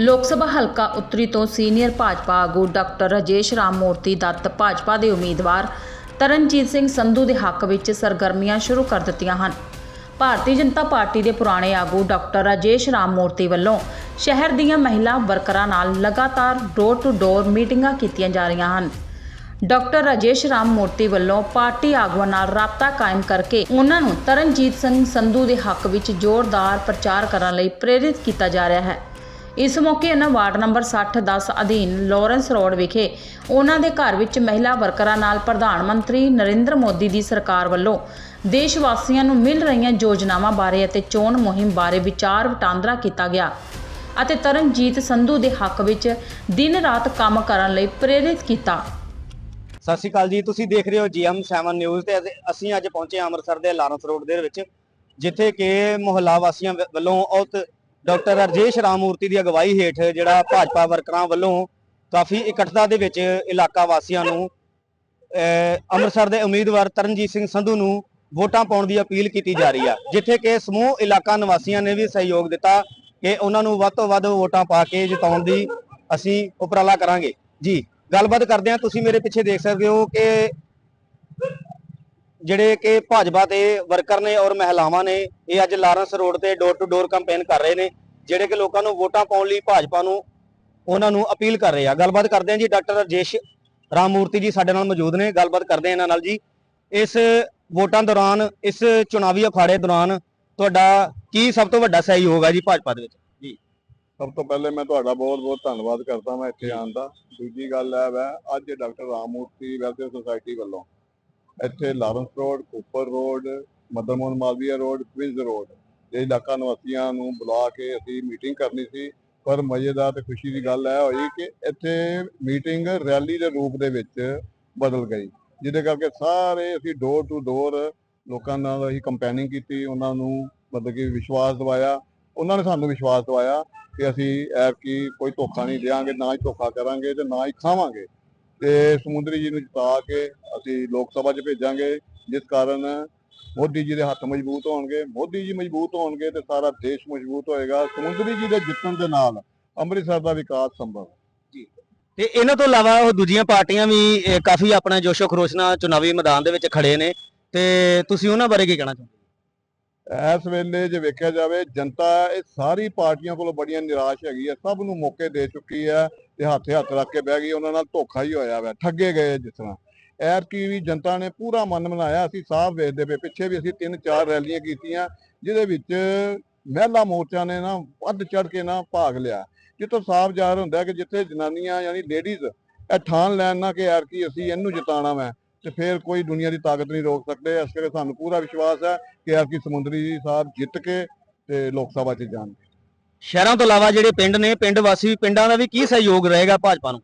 ਲੋਕ ਸਭਾ ਹਲਕਾ ਉੱਤਰੀ ਤੋਂ ਸੀਨੀਅਰ ਭਾਜਪਾ ਆਗੂ ਡਾਕਟਰ ਰਾਜੇਸ਼ ਰਾਮ ਮੂਰਤੀ ਦੱਤ ਭਾਜਪਾ ਦੇ ਉਮੀਦਵਾਰ ਤਰਨਜੀਤ ਸਿੰਘ ਸੰਧੂ ਦੇ ਹੱਕ ਵਿੱਚ ਸਰਗਰਮੀਆਂ ਸ਼ੁਰੂ ਕਰ ਦਿੱਤੀਆਂ ਹਨ। ਭਾਰਤੀ ਜਨਤਾ ਪਾਰਟੀ ਦੇ ਪੁਰਾਣੇ ਆਗੂ ਡਾਕਟਰ ਰਾਜੇਸ਼ ਰਾਮ ਮੂਰਤੀ ਵੱਲੋਂ ਸ਼ਹਿਰ ਦੀਆਂ ਮਹਿਲਾ ਵਰਕਰਾਂ ਨਾਲ ਲਗਾਤਾਰ ਡੋਰ ਟੂ ਡੋਰ ਮੀਟਿੰਗਾਂ ਕੀਤੀਆਂ ਜਾ ਰਹੀਆਂ ਹਨ। ਡਾਕਟਰ ਰਾਜੇਸ਼ ਰਾਮ ਮੂਰਤੀ ਵੱਲੋਂ ਪਾਰਟੀ ਆਗੂਆਂ ਨਾਲ ਰਾਬਤਾ ਕਾਇਮ ਕਰਕੇ ਉਹਨਾਂ ਨੂੰ ਤਰਨਜੀਤ ਸਿੰਘ ਸੰਧੂ ਦੇ ਹੱਕ ਵਿੱਚ ਜ਼ੋਰਦਾਰ ਪ੍ਰਚਾਰ ਕਰਨ ਲਈ ਪ੍ਰੇਰਿਤ ਕੀਤਾ ਜਾ ਰਿਹਾ ਹੈ। ਇਸ ਮੌਕੇ ਉਹਨਾਂ ਵਾਰਡ ਨੰਬਰ 60 10 ਅਧੀਨ ਲਾਰੈਂਸ ਰੋਡ ਵਿਖੇ ਉਹਨਾਂ ਦੇ ਘਰ ਵਿੱਚ ਮਹਿਲਾ ਵਰਕਰਾਂ ਨਾਲ ਪ੍ਰਧਾਨ ਮੰਤਰੀ ਨਰਿੰਦਰ ਮੋਦੀ ਦੀ ਸਰਕਾਰ ਵੱਲੋਂ ਦੇਸ਼ ਵਾਸੀਆਂ ਨੂੰ ਮਿਲ ਰਹੀਆਂ ਯੋਜਨਾਵਾਂ ਬਾਰੇ ਅਤੇ ਚੋਣ ਮੁਹਿੰਮ ਬਾਰੇ ਵਿਚਾਰ ਵਟਾਂਦਰਾ ਕੀਤਾ ਗਿਆ ਅਤੇ ਤਰਨਜੀਤ ਸੰਧੂ ਦੇ ਹੱਕ ਵਿੱਚ ਦਿਨ ਰਾਤ ਕੰਮ ਕਰਨ ਲਈ ਪ੍ਰੇਰਿਤ ਕੀਤਾ। ਸਤਿ ਸ਼੍ਰੀ ਅਕਾਲ ਜੀ, ਤੁਸੀਂ ਦੇਖ ਰਹੇ ਹੋ ਜੀਐਮ 7 ਨਿਊਜ਼ ਤੇ ਅਸੀਂ ਅੱਜ ਪਹੁੰਚੇ ਹਾਂ ਅੰਮ੍ਰਿਤਸਰ ਦੇ ਲਾਰੈਂਸ ਰੋਡ ਦੇ ਵਿੱਚ, ਜਿੱਥੇ ਕਿ ਮੁਹੱਲਾ ਵਾਸੀਆਂ ਵੱਲੋਂ ਔਤ ਡਾਕਟਰ ਰਜੇਸ਼ ਰਾਮਮੂਰਤੀ ਦੀ ਅਗਵਾਈ ਹੇਠ ਜਿਹੜਾ ਭਾਜਪਾ ਵਰਕਰਾਂ ਵੱਲੋਂ ਕਾਫੀ ਇਕੱਠਤਾ ਦੇ ਵਿੱਚ ਇਲਾਕਾ ਵਾਸੀਆਂ ਨੂੰ ਅੰਮ੍ਰਿਤਸਰ ਦੇ ਉਮੀਦਵਾਰ ਤਰਨਜੀਤ ਸਿੰਘ ਸੰਧੂ ਨੂੰ ਵੋਟਾਂ ਪਾਉਣ ਦੀ ਅਪੀਲ ਕੀਤੀ ਜਾ ਰਹੀ ਆ, ਜਿੱਥੇ ਕਿ ਸਮੂਹ ਇਲਾਕਾ ਨਿਵਾਸੀਆਂ ਨੇ ਵੀ ਸਹਿਯੋਗ ਦਿੱਤਾ ਕਿ ਉਹਨਾਂ ਨੂੰ ਵੱਧ ਤੋਂ ਵੱਧ ਵੋਟਾਂ ਪਾ ਕੇ ਜਿਤਾਉਣ ਦੀ ਅਸੀਂ ਉਪਰਾਲਾ ਕਰਾਂਗੇ। ਜੀ, ਗੱਲਬਾਤ ਕਰਦੇ ਹਾਂ ਤੁਸੀਂ ਮੇਰੇ ਪਿੱਛੇ ਦੇਖ ਸਕਦੇ ਹੋ ਕਿ ਜਿਹੜੇ ਕਿ ਭਾਜਪਾ ਦੇ ਵਰਕਰ ਨੇ ਔਰ ਮਹਿਲਾਵਾਂ ਨੇ, ਇਹ ਅੱਜ ਲਾਰੈਂਸ ਰੋਡ ਤੇ ਡੋਰ ਟੂ ਡੋਰ ਕੈਂਪੇਨ ਕਰ ਰਹੇ ਨੇ, ਜਿਹੜੇ ਕਿ ਲੋਕਾਂ ਨੂੰ ਵੋਟਾਂ ਪਾਉਣ ਲਈ ਭਾਜਪਾ ਨੂੰ ਉਹਨਾਂ ਨੂੰ ਅਪੀਲ ਕਰ ਰਹੇ ਆ। ਗੱਲਬਾਤ ਕਰਦੇ ਹਾਂ ਜੀ ਡਾਕਟਰ ਰਜੇਸ਼ ਰਾਮਮੂਰਤੀ ਜੀ ਸਾਡੇ ਨਾਲ ਮੌਜੂਦ ਨੇ। ਗੱਲਬਾਤ ਕਰਦੇ ਹਾਂ ਇਹਨਾਂ ਨਾਲ ਜੀ। ਇਸ ਵੋਟਾਂ ਦੌਰਾਨ, ਇਸ ਚੁਣਾਵੀ ਅਖਾੜੇ ਦੌਰਾਨ ਤੁਹਾਡਾ ਕੀ ਸਭ ਤੋਂ ਵੱਡਾ ਸਹਿਯੋਗ ਹੈ ਜੀ ਭਾਜਪਾ ਦੇ ਵਿੱਚ? ਸਭ ਤੋਂ ਪਹਿਲੇ ਮੈਂ ਤੁਹਾਡਾ ਬਹੁਤ-ਬਹੁਤ ਧੰਨਵਾਦ ਕਰਦਾ ਮੈਂ ਇੱਥੇ ਆਉਣ ਦਾ। ਦੂਜੀ ਗੱਲ ਹੈ ਵੈ, ਅੱਜ ਡਾਕਟਰ ਰਾਮਮੂਰਤੀ ਵੈਲਫੇਅਰ ਸੁਸਾਇਟੀ ਵੱਲੋਂ ਇੱਥੇ Lawrence road, Cooper road Madan Mohan Malviya road Queens road. ਇਹ ਇਲਾਕਾ ਨਿਵਾਸੀਆਂ ਨੂੰ ਬੁਲਾ ਕੇ ਅਸੀਂ ਮੀਟਿੰਗ ਕਰਨੀ ਸੀ। ਪਰ ਮਜ਼ੇਦਾਰ ਤੇ ਖੁਸ਼ੀ ਦੀ ਗੱਲ ਇਹ ਹੋਈ ਕਿ ਇੱਥੇ ਮੀਟਿੰਗ ਰੈਲੀ ਦੇ ਰੂਪ ਦੇ ਵਿੱਚ ਬਦਲ ਗਈ। ਜਿਹਦੇ ਕਰਕੇ ਸਾਰੇ ਅਸੀਂ ਡੋਰ ਟੂ ਡੋਰ ਲੋਕਾਂ ਨਾਲ ਅਸੀਂ ਕੰਪੇਨਿੰਗ ਕੀਤੀ, ਉਹਨਾਂ ਨੂੰ ਮਤਲਬ ਕਿ ਵਿਸ਼ਵਾਸ ਦਿਵਾਇਆ। ਉਹਨਾਂ ਨੇ ਸਾਨੂੰ ਵਿਸ਼ਵਾਸ ਦਿਵਾਇਆ ਕਿ ਅਸੀਂ ਐਪ ਕੀ ਕੋਈ ਧੋਖਾ ਨਹੀਂ ਦੇਵਾਂਗੇ ਨਾ ਹੀ ਧੋਖਾ ਕਰਾਂਗੇ ਤੇ ਨਾ ਹੀ ਖਾਵਾਂਗੇ। ਤੇ ਸਮੁੰਦਰੀ ਜੀ ਨੂੰ ਜਿਤਾ ਕੇ ਅਸੀਂ ਲੋਕ ਸਭਾ 'ਚ ਭੇਜਾਂਗੇ, ਜਿਸ ਕਾਰਨ ਮੋਦੀ ਜੀ ਦੇ ਹੱਥ ਮਜ਼ਬੂਤ ਹੋਣਗੇ। ਮੋਦੀ ਜੀ ਮਜ਼ਬੂਤ ਹੋਣਗੇ ਤੇ ਸਾਰਾ ਦੇਸ਼ ਮਜ਼ਬੂਤ ਹੋਏਗਾ। ਸਮੁੰਦਰੀ ਜੀ ਦੇ ਜਿੱਤਣ ਦੇ ਨਾਲ ਅੰਮ੍ਰਿਤਸਰ ਦਾ ਵਿਕਾਸ ਸੰਭਵ ਹੈ। ਤੇ ਇਹਨਾਂ ਤੋਂ ਇਲਾਵਾ ਉਹ ਦੂਜੀਆਂ ਪਾਰਟੀਆਂ ਵੀ ਕਾਫੀ ਆਪਣਾ ਜੋਸ਼ੋ ਖਰੋਸ਼ ਨਾਲ ਚੁਣਾਵੀ ਮੈਦਾਨ ਦੇ ਵਿੱਚ ਖੜੇ ਨੇ। ਤੇ ਤੁਸੀਂ ਉਹਨਾਂ ਬਾਰੇ ਕੀ ਕਹਿਣਾ ਚਾਹੁੰਦੇ ਇਸ ਵੇਲੇ ਜੇ ਵੇਖਿਆ ਜਾਵੇ, ਜਨਤਾ ਇਹ ਸਾਰੀ ਪਾਰਟੀਆਂ ਕੋਲੋਂ ਬੜੀਆਂ ਨਿਰਾਸ਼ ਹੈਗੀ ਹੈ ਸਭ ਨੂੰ ਮੌਕੇ ਦੇ ਚੁੱਕੀ ਹੈ ਤੇ ਹੱਥੇ ਹੱਥ ਰੱਖ ਕੇ ਬਹਿ ਗਈ, ਉਹਨਾਂ ਨਾਲ ਧੋਖਾ ਹੀ ਹੋਇਆ ਵਾ, ਠੱਗੇ ਗਏ ਜਿਸ ਤਰ੍ਹਾਂ। ਐਰ ਕੀ ਵੀ ਜਨਤਾ ਨੇ ਪੂਰਾ ਮਨ ਬਣਾਇਆ ਅਸੀਂ ਸਾਫ਼ ਵੇਖਦੇ ਪਏ, ਪਿੱਛੇ ਵੀ ਅਸੀਂ ਤਿੰਨ ਚਾਰ ਰੈਲੀਆਂ ਕੀਤੀਆਂ, ਜਿਹਦੇ ਵਿੱਚ ਮਹਿਲਾ ਮੋਰਚਾ ਨੇ ਨਾ ਵੱਧ ਚੜ ਕੇ ਨਾ ਭਾਗ ਲਿਆ। ਜਿੱਥੋਂ ਸਾਫ਼ ਜ਼ਾਹਰ ਹੁੰਦਾ ਕਿ ਜਿੱਥੇ ਜਨਾਨੀਆਂ ਯਾਨੀ ਲੇਡੀਜ਼ ਇਹ ਠਾਣ ਲੈਣ ਨਾ ਕਿ ਯਾਰ ਕੀ ਅਸੀਂ ਇਹਨੂੰ ਜਿਤਾਣਾ ਵਾ। ਤੇ ਫਿਰ ਕੋਈ ਦੁਨੀਆ ਦੀ ਤਾਕਤ ਨਹੀਂ ਰੋਕ ਸਕਦੇ। ਇਸ ਕਰਕੇ ਸਾਨੂੰ ਪੂਰਾ ਵਿਸ਼ਵਾਸ ਹੈ ਕਿ ਯਾਰ ਕੀ ਸਮੁੰਦਰੀ ਜੀ ਸਾਹਿਬ ਜਿੱਤ ਕੇ ਤੇ ਲੋਕ ਸਭਾ 'ਚ ਜਾਣਗੇ। ਸ਼ਹਿਰਾਂ ਤੋਂ ਇਲਾਵਾ ਜਿਹੜੇ ਪਿੰਡ ਨੇ ਪਿੰਡ ਵਾਸੀ ਪਿੰਡਾਂ ਦਾ ਵੀ ਕੀ ਸਹਿਯੋਗ ਰਹੇਗਾ ਭਾਜਪਾ ਨੂੰ?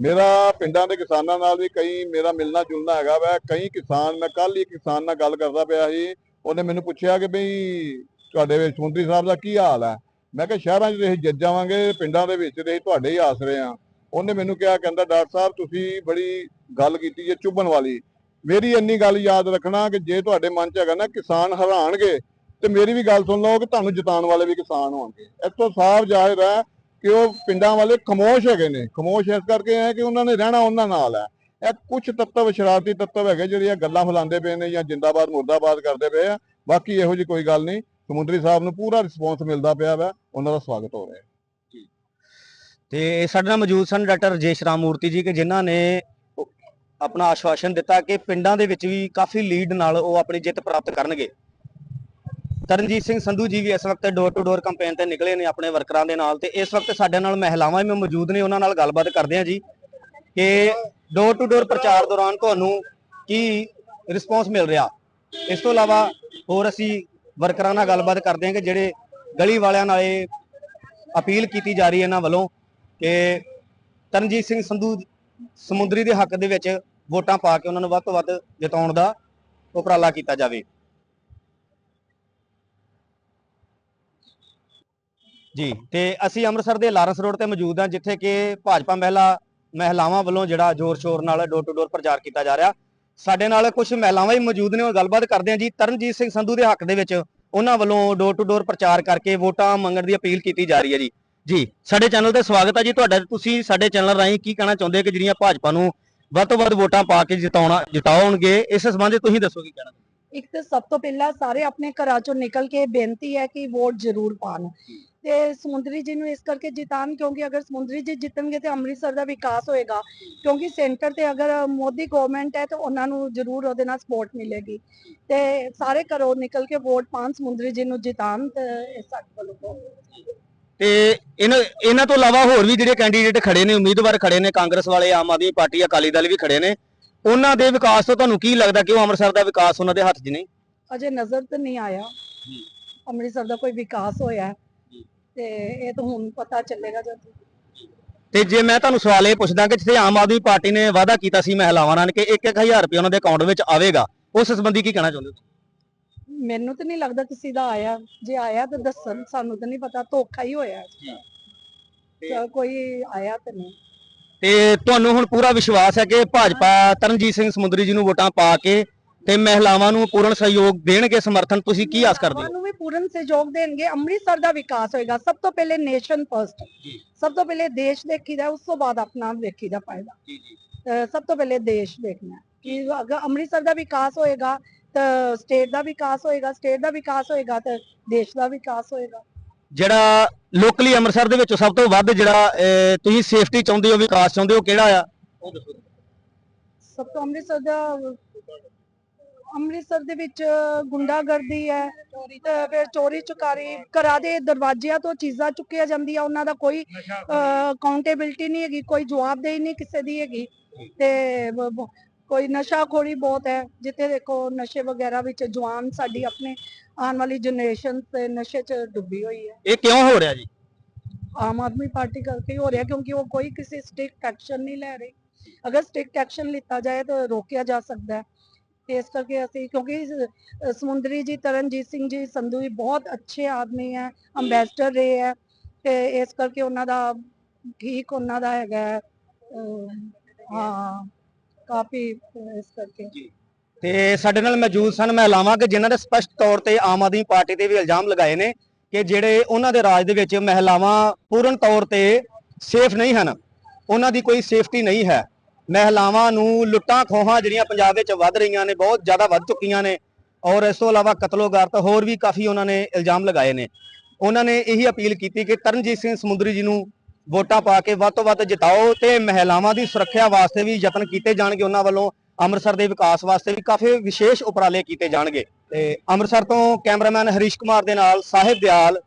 ਮੇਰਾ ਪਿੰਡਾਂ ਦੇ ਕਿਸਾਨਾਂ ਨਾਲ ਵੀ ਕਈ ਮੇਰਾ ਮਿਲਣਾ ਜੁਲਣਾ ਹੈਗਾ ਵਾ। ਕਈ ਕਿਸਾਨ ਮੈਂ ਕੱਲ ਹੀ ਕਿਸਾਨ ਨਾਲ ਗੱਲ ਕਰਦਾ ਪਿਆ ਸੀ। ਉਹਨੇ ਮੈਨੂੰ ਪੁੱਛਿਆ ਕਿ ਬਈ ਤੁਹਾਡੇ ਵਿੱਚ ਮੰਤਰੀ ਸਾਹਿਬ ਦਾ ਕੀ ਹਾਲ ਹੈ? ਮੈਂ ਕਿਹਾ ਸ਼ਹਿਰਾਂ 'ਚ ਤੇ ਅਸੀਂ ਜਿੱਤ ਜਾਵਾਂਗੇ ਪਿੰਡਾਂ ਦੇ ਵਿੱਚ ਤੇ ਅਸੀਂ ਤੁਹਾਡੇ ਹੀ ਆਸਰੇ ਆ। ਉਹਨੇ ਮੈਨੂੰ ਕਿਹਾ, ਕਹਿੰਦਾ, ਡਾਕਟਰ ਸਾਹਿਬ, ਤੁਸੀਂ ਬੜੀ ਗੱਲ ਕੀਤੀ ਜੇ ਚੁੱਭਣ ਵਾਲੀ। ਮੇਰੀ ਇੰਨੀ ਗੱਲ ਯਾਦ ਰੱਖਣਾ ਕਿ ਜੇ ਤੁਹਾਡੇ ਮਨ 'ਚ ਹੈਗਾ ਨਾ ਕਿਸਾਨ ਹਰਾਣਗੇ ਤੇ ਮੇਰੀ ਵੀ ਗੱਲ ਸੁਣ ਲਓ ਕਿ ਤੁਹਾਨੂੰ ਜਿਤਾਉਣ ਵਾਲੇ ਵੀ ਕਿਸਾਨ ਹੋਣਗੇ। ਇਸ ਤੋਂ ਸਾਫ਼ ਜ਼ਾਹਿਰ ਹੈ ਕਿ ਉਹ ਪਿੰਡਾਂ ਵਾਲੇ ਖਮੋਸ਼ ਹੈਗੇ ਨੇ। ਖਮੋਸ਼ ਇਸ ਕਰਕੇ ਹੈ ਕਿ ਉਹਨਾਂ ਨੇ ਰਹਿਣਾ ਉਹਨਾਂ ਨਾਲ ਹੈ। ਇਹ ਕੁਝ ਤੱਤਵ, ਸ਼ਰਾਰਤੀ ਤੱਤਵ ਹੈਗੇ ਜਿਹੜੇ ਇਹ ਗੱਲਾਂ ਫੈਲਾਉਂਦੇ ਪਏ ਨੇ ਜਾਂ ਜਿੰਦਾਬਾਦ, ਮੁਰਦਾਬਾਦ ਕਰਦੇ ਪਏ ਆ। ਬਾਕੀ ਇਹੋ ਜੀ ਕੋਈ ਗੱਲ ਨਹੀਂ। ਸਮੁੰਦਰੀ ਸਾਹਿਬ ਨੂੰ ਪੂਰਾ ਰਿਸਪੌਂਸ ਮਿਲਦਾ ਪਿਆ ਵਾ। ਉਹਨਾਂ ਦਾ ਸਵਾਗਤ ਹੋ ਰਿਹਾ। ਹੈ ਤੇ ਸਾਡੇ ਨਾਲ ਮੌਜੂਦ ਸਨ ਡਾਕਟਰ ਰਜੇਸ਼ ਰਾਮਮੂਰਤੀ ਜੀ, ਕਿ ਜਿਨ੍ਹਾਂ ਨੇ ਆਪਣਾ ਆਸ਼ਵਾਸਨ ਦਿੱਤਾ ਕਿ ਪਿੰਡਾਂ ਦੇ ਵਿੱਚ ਵੀ ਕਾਫੀ ਲੀਡ ਨਾਲ ਉਹ ਆਪਣੀ ਜਿੱਤ ਪ੍ਰਾਪਤ ਕਰਨਗੇ। ਤਰਨਜੀਤ ਸਿੰਘ ਸੰਧੂ ਜੀ ਵੀ ਇਸ ਵਕਤ ਡੋਰ ਟੂ ਡੋਰ ਕੰਪੇਨ ਤੇ ਨਿਕਲੇ ਨੇ ਆਪਣੇ ਵਰਕਰਾਂ ਦੇ ਨਾਲ ਤੇ ਇਸ ਵਕਤ ਸਾਡੇ ਨਾਲ ਮਹਿਲਾਵਾਂ ਵੀ ਮੌਜੂਦ ਨੇ, ਉਹਨਾਂ ਨਾਲ ਗੱਲਬਾਤ ਕਰਦੇ ਹਾਂ ਜੀ ਕਿ ਡੋਰ ਟੂ ਡੋਰ ਪ੍ਰਚਾਰ ਦੌਰਾਨ ਤੁਹਾਨੂੰ ਕੀ ਰਿਸਪੌਂਸ ਮਿਲ ਰਿਹਾ? ਇਸ ਤੋਂ ਇਲਾਵਾ ਹੋਰ ਅਸੀਂ ਵਰਕਰਾਂ ਨਾਲ ਗੱਲਬਾਤ ਕਰਦੇ ਹਾਂ ਕਿ ਜਿਹੜੇ ਗਲੀ ਵਾਲਿਆਂ ਨਾਲ ਅਪੀਲ ਕੀਤੀ ਜਾ ਰਹੀ ਹੈ ਇਹਨਾਂ ਵੱਲੋਂ ਕਿ ਤਰਨਜੀਤ ਸਿੰਘ ਸੰਧੂ ਸਮੁੰਦਰੀ ਦੇ ਹੱਕ ਦੇ ਵਿੱਚ ਵੋਟਾਂ ਪਾ ਕੇ ਉਹਨਾਂ ਨੂੰ ਵੱਧ ਤੋਂ ਵੱਧ ਜਿਤਾਉਣ ਦਾ ਉਪਰਾਲਾ ਕੀਤਾ ਜਾਵੇ। ਜੀ, ਤੇ ਅਸੀਂ ਅੰਮ੍ਰਿਤਸਰ ਦੇ ਲਾਰੈਂਸ ਰੋਡ ਤੇ ਮੌਜੂਦ ਹਾਂ, ਜਿੱਥੇ ਕਿ ਭਾਜਪਾ ਮਹਿਲਾ, ਮਹਿਲਾਵਾਂ ਵੱਲੋਂ ਜਿਹੜਾ ਜ਼ੋਰ ਸ਼ੋਰ ਨਾਲ ਡੋਰ ਟੂ ਡੋਰ ਪ੍ਰਚਾਰ ਕੀਤਾ ਜਾ ਰਿਹਾ। ਸਾਡੇ ਨਾਲ ਕੁਝ ਮਹਿਲਾਵਾਂ ਵੀ ਮੌਜੂਦ ਨੇ, ਉਹ ਗੱਲਬਾਤ ਕਰਦੇ ਹਾਂ ਜੀ। ਤਰਨਜੀਤ ਸਿੰਘ ਸੰਧੂ ਦੇ ਹੱਕ ਦੇ ਵਿੱਚ ਉਹਨਾਂ ਵੱਲੋਂ ਡੋਰ ਟੂ ਡੋਰ ਪ੍ਰਚਾਰ ਕਰਕੇ ਵੋਟਾਂ ਮੰਗਣ ਦੀ ਅਪੀਲ ਕੀਤੀ ਜਾ ਰਹੀ ਹੈ ਜੀ। ਜੀ, ਸਾਡੇ ਚੈਨਲ ਤੇ ਸਵਾਗਤ ਹੈ ਜੀ ਤੁਹਾਡਾ। ਤੁਸੀਂ ਸਾਡੇ ਚੈਨਲ ਰਾਹੀਂ ਕੀ ਕਹਿਣਾ ਚਾਹੁੰਦੇ ਕਿ ਜਿਹੜੀਆਂ ਭਾਜਪਾ ਨੂੰ ਵੱਧ ਤੋਂ ਵੱਧ ਵੋਟਾਂ ਪਾ ਕੇ ਜਿਤਾਉਣਾ ਜਿਤਾਉਣਗੇ? ਇਸ ਸੰਬੰਧੀ ਤੁਸੀਂ ਦੱਸੋ ਕੀ ਕਹਿਣਾ ਇੱਕ ਤਾਂ ਸਭ ਤੋਂ ਪਹਿਲਾਂ ਸਾਰੇ ਆਪਣੇ ਘਰਾਂ ਚੋਂ ਨਿਕਲ ਕੇ ਬੇਨਤੀ ਹੈ ਕਿ ਵੋਟ ਜ਼ਰੂਰ ਪਾਣ ਤੇ ਸਮੁੰਦਰੀ ਜੀ ਨੂੰ ਇਸ ਕਰਕੇ ਜਿਤਾਨ ਕਿਉਂਕਿ ਅਗਰ ਸਮੁੰਦਰੀ ਜੀ ਜਿੱਤਣਗੇ ਤੇ ਅੰਮ੍ਰਿਤਸਰ ਦਾ ਵਿਕਾਸ ਹੋਏਗਾ। ਕਿਉਂਕਿ ਸੈਂਟਰ ਤੇ ਅਗਰ ਮੋਦੀ ਗਵਰਨਮੈਂਟ ਹੈ ਤਾਂ ਉਹਨਾਂ ਨੂੰ ਜ਼ਰੂਰ ਉਹਦੇ ਨਾਲ ਸਪੋਰਟ ਮਿਲੇਗੀ। ਤੇ ਸਾਰੇ ਘਰੋਂ ਨਿਕਲ ਕੇ ਵੋਟ ਪਾਣ ਸਮੁੰਦਰੀ ਜੀ ਨੂੰ ਜਿਤਾਨ ਤੇ ਸਾਡੇ ਵੱਲੋਂ ਤੇ ਇਹਨਾਂ ਇਹਨਾਂ ਤੋਂ ਇਲਾਵਾ ਹੋਰ ਵੀ ਜਿਹੜੇ ਕੈਂਡੀਡੇਟ ਖੜੇ ਨੇ ਉਮੀਦਵਾਰ ਖੜੇ ਨੇ ਕਾਂਗਰਸ ਵਾਲੇ ਆਮ ਆਦਮੀ ਪਾਰਟੀ ਅਕਾਲੀ ਦਲ ਵੀ ਖੜੇ ਨੇ ਉਹਨਾਂ ਦੇ ਵਿਕਾਸ ਤੋਂ ਤੁਹਾਨੂੰ ਕੀ ਲੱਗਦਾ ਕਿ ਉਹ ਅੰਮ੍ਰਿਤਸਰ ਦਾ ਵਿਕਾਸ ਉਹਨਾਂ ਦੇ ਹੱਥ 'ਚ ਨਹੀਂ? ਅਜੇ ਨਜ਼ਰ ਤੇ ਨਹੀਂ ਆਇਆ। ਜੀ। ਅੰਮ੍ਰਿਤਸਰ ਦਾ ਕੋਈ ਵਿਕਾਸ ਹੋਇਆ। ਤੇ ਇਹ ਤਾਂ ਹੁਣ ਪਤਾ ਚੱਲੇਗਾ ਜਦ। ਤੇ ਜੇ ਮੈਂ ਤੁਹਾਨੂੰ ਸਵਾਲ ਇਹ ਪੁੱਛਦਾ ਕਿ ਜਿੱਥੇ ਆਮ ਆਦਮੀ ਪਾਰਟੀ ਨੇ ਵਾਅਦਾ ਕੀਤਾ ਸੀ ਮਹਿਲਾਵਾਂ ਨਾਲ ਕਿ 1-1000 ਰੁਪਏ ਉਹਨਾਂ ਦੇ ਅਕਾਊਂਟ ਵਿੱਚ ਆਵੇਗਾ ਉਸ ਸੰਬੰਧੀ ਕੀ ਕਹਿਣਾ ਚਾਹੁੰਦੇ ਹੋ ਮੈਨੂੰ ਤਾਂ ਨਹੀਂ ਲੱਗਦਾ ਕਿਸੇ ਦਾ ਆਇਆ। ਜੇ ਆਇਆ ਤਾਂ ਦੱਸਣ ਸਾਨੂੰ ਤਾਂ ਨਹੀਂ ਪਤਾ ਧੋਖਾ ਹੀ ਹੋਇਆ। ਜੀ। ਤਾਂ ਕੋਈ ਆਇਆ ਤਾਂ ਨਹੀਂ। ਤੇ ਤੁਹਾਨੂੰ ਹੁਣ ਪੂਰਾ ਵਿਸ਼ਵਾਸ ਹੈ ਕਿ ਭਾਜਪਾ ਤਰਨਜੀਤ ਸਿੰਘ ਸਮੁੰਦਰੀ ਜੀ ਨੂੰ ਵੋਟਾਂ ਪਾ ਕੇ ਤੇ ਮਹਿਲਾਵਾਂ ਨੂੰ ਪੂਰਨ ਸਹਿਯੋਗ ਦੇਣਗੇ ਸਮਰਥਨ ਤੁਸੀਂ ਕੀ ਆਸ ਕਰਦੇ ਹੋ? ਨੂੰ ਵੀ ਪੂਰਨ ਸਹਿਯੋਗ ਦੇਣਗੇ। ਅੰਮ੍ਰਿਤਸਰ ਦਾ ਵਿਕਾਸ ਹੋਏਗਾ। ਸਭ ਤੋਂ ਪਹਿਲੇ ਨੇਸ਼ਨ ਫਰਸਟ ਜੀ। ਸਭ ਤੋਂ ਪਹਿਲੇ ਦੇਸ਼ ਦੇਖੀਦਾ ਉਸ ਤੋਂ ਬਾਅਦ ਆਪਣਾ ਦੇਖੀਦਾ ਫਾਇਦਾ। ਜੀ ਜੀ। ਸਭ ਤੋਂ ਪਹਿਲੇ ਦੇਸ਼ ਦੇਖਣਾ ਕਿ ਅਗਰ ਅੰਮ੍ਰਿਤਸਰ ਦਾ ਵਿਕਾਸ ਹੋਏਗਾ ਤਾਂ ਸਟੇਟ ਦਾ ਵਿਕਾਸ ਹੋਏਗਾ ਸਟੇਟ ਦਾ ਵਿਕਾਸ ਹੋਏਗਾ ਤਾਂ ਦੇਸ਼ ਦਾ ਵਿਕਾਸ ਹੋਏਗਾ। ਜਿਹੜਾ ਲੋਕਲੀ ਅੰਮ੍ਰਿਤਸਰ ਦੇ ਵਿੱਚੋਂ ਸਭ ਤੋਂ ਵੱਧ ਜਿਹੜਾ ਤੁਸੀਂ ਸੇਫਟੀ ਚਾਹੁੰਦੇ ਹੋ ਵਿਕਾਸ ਚਾਹੁੰਦੇ ਹੋ ਕਿਹੜਾ ਆ? ਉਹ ਦੱਸੋ। ਸਭ ਤੋਂ ਅੰਮ੍ਰਿਤਸਰ ਦਾ ਅੰਮ੍ਰਿਤਸਰ ਦੇ ਵਿੱਚ ਗੁੰਡਾਗਰਦੀ ਹੈ ਫਿਰ ਚੋਰੀ ਚੁਕਾਰੀ ਘਰਾਂ ਦੇ ਦਰਵਾਜ਼ਿਆਂ ਤੋਂ ਚੀਜ਼ਾਂ ਚੁੱਕੀਆਂ ਜਾਂਦੀਆਂ ਉਹਨਾਂ ਦਾ ਕੋਈ ਅਕਾਊਂਟੇਬਿਲਟੀ ਨਹੀਂ ਹੈਗੀ ਕੋਈ ਜਵਾਬਦੇਹੀ ਨਹੀਂ ਕਿਸੇ ਦੀ ਹੈਗੀ। ਤੇ ਕੋਈ ਨਸ਼ਾਖੋਰੀ ਬਹੁਤ ਹੈ ਜਿੱਥੇ ਦੇਖੋ ਨਸ਼ੇ ਵਗੈਰਾ ਵਿੱਚ ਜਵਾਨ ਸਾਡੀ ਆਪਣੇ ਆਉਣ ਵਾਲੀ ਜਨਰੇਸ਼ਨ ਤੇ ਨਸ਼ੇ 'ਚ ਡੁੱਬੀ ਹੋਈ ਹੈ। ਇਹ ਕਿਉਂ ਹੋ ਰਿਹਾ ਜੀ? ਆਮ ਆਦਮੀ ਪਾਰਟੀ ਕਰਕੇ ਹੀ ਹੋ ਰਿਹਾ ਕਿਉਂਕਿ ਉਹ ਕੋਈ ਕਿਸੇ ਸਟ੍ਰਿਕਟ ਐਕਸ਼ਨ ਨਹੀਂ ਲੈ ਰਹੀ। ਅਗਰ ਸਟ੍ਰਿਕਟ ਐਕਸ਼ਨ ਲਿੱਤਾ ਜਾਏ ਤਾਂ ਰੋਕਿਆ ਜਾ ਸਕਦਾ ਹੈ। ਤੇ ਇਸ ਕਰਕੇ ਅਸੀਂ ਕਿਉਂਕਿ ਸਮੁੰਦਰੀ ਜੀ ਤਰਨਜੀਤ ਸਿੰਘ ਜੀ ਸੰਧੂ ਜੀ ਬਹੁਤ ਅੱਛੇ ਆਦਮੀ ਹੈ ਅੰਬੈਸਡਰ ਰਹੇ ਹੈ ਤੇ ਇਸ ਕਰਕੇ ਉਹਨਾਂ ਦਾ ਠੀਕ ਉਹਨਾਂ ਦਾ ਹੈਗਾ ਹਾਂ। ਕਾਫੀ ਇਸ ਕਰਕੇ। ਤੇ ਸਾਡੇ ਨਾਲ ਮੌਜੂਦ ਸਨ ਮਹਿਲਾਵਾਂ ਕਿ ਜਿਨ੍ਹਾਂ ਨੇ ਸਪਸ਼ਟ ਤੌਰ ਤੇ ਆਮ ਆਦਮੀ ਪਾਰਟੀ ਤੇ ਵੀ ਇਲਜ਼ਾਮ ਲਗਾਏ ਨੇ ਕਿ ਜਿਹੜੇ ਉਹਨਾਂ ਦੇ ਰਾਜ ਦੇ ਵਿੱਚ ਮਹਿਲਾਵਾਂ ਪੂਰਨ ਤੌਰ ਤੇ ਸੇਫ ਨਹੀਂ ਹਨ, ਉਹਨਾਂ ਦੀ ਕੋਈ ਸੇਫਟੀ ਨਹੀਂ ਹੈ। ਮਹਿਲਾਵਾਂ ਨੂੰ ਲੁੱਟਾਂ ਖੋਹਾਂ ਜਿਹੜੀਆਂ ਪੰਜਾਬ ਵਿੱਚ ਵੱਧ ਰਹੀਆਂ ਨੇ, ਬਹੁਤ ਜ਼ਿਆਦਾ ਵੱਧ ਚੁੱਕੀਆਂ ਨੇ ਔਰ ਇਸ ਤੋਂ ਇਲਾਵਾ ਕਤਲੋਗਾਰਤ ਹੋਰ ਵੀ ਕਾਫੀ ਉਹਨਾਂ ਨੇ ਇਲਜ਼ਾਮ ਲਗਾਏ ਨੇ। ਉਹਨਾਂ ਨੇ ਇਹੀ ਅਪੀਲ ਕੀਤੀ ਕਿ ਤਰਨਜੀਤ ਸਿੰਘ ਸਮੁੰਦਰੀ ਜੀ ਨੂੰ ਵੋਟਾਂ ਪਾ ਕੇ ਵੱਧ ਤੋਂ ਵੱਧ ਜਿਤਾਓ ਤੇ ਮਹਿਲਾਵਾਂ ਦੀ ਸੁਰੱਖਿਆ ਵਾਸਤੇ ਵੀ ਯਤਨ ਕੀਤੇ ਜਾਣਗੇ ਉਹਨਾਂ ਵੱਲੋਂ। ਅੰਮ੍ਰਿਤਸਰ ਦੇ ਵਿਕਾਸ ਵਾਸਤੇ ਵੀ ਕਾਫੀ ਵਿਸ਼ੇਸ਼ ਉਪਰਾਲੇ ਕੀਤੇ ਜਾਣਗੇ। ਤੇ ਅੰਮ੍ਰਿਤਸਰ ਤੋਂ ਕੈਮਰਾਮੈਨ ਹਰੀਸ਼ ਕੁਮਾਰ ਦੇ ਨਾਲ ਸਾਹਿਬ ਦਿਆਲ।